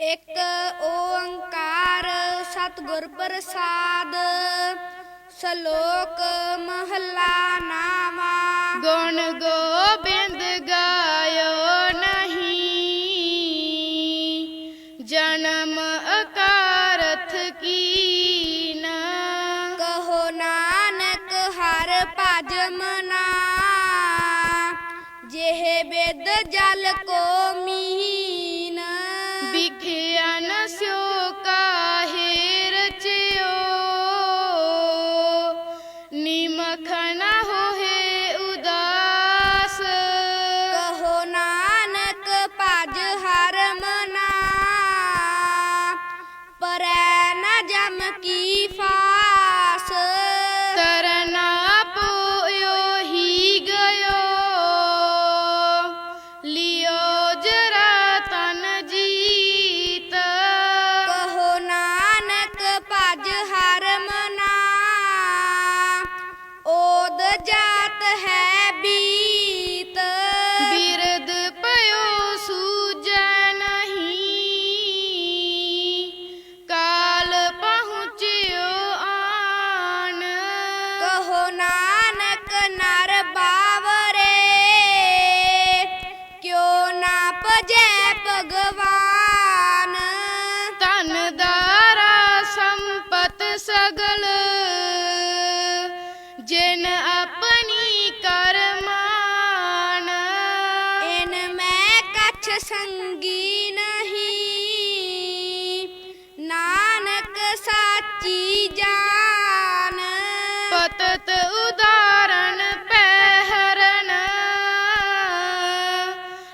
ਇੱਕ ਓੰਕਾਰ ਸਤਿਗੁਰ ਪ੍ਰਸਾਦ ਸ਼ਲੋਕ ਮਹਲਾ ਨਾਵਾ ਗੁਣ ਗੋਬਿੰਦ ਗਾਇਓ ਨਹੀਂ ਜਨਮ ਅਕਾਰਥ ਕੀਨ। ਕਹੋ ਨਾਨਕ ਹਰ ਭਜ ਮਨਾ ਜਿਹ ਬਿਦ ਜਲ ਕੋ ਮੀਨ। ਵਿਖਿਆਨ ਸਿਓ ਕਾਹੇ ਰਚਿਓ। ਨਿਮਖ ਨ ਹੋਏ संगी नहीं। नानक साची जान। पतत उदाहरण पहरन।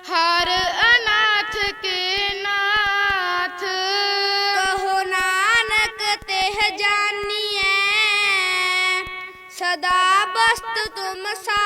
हर अनाथ के नाथ। कहो नानक तेह जानिए सदा बस्त तुम सा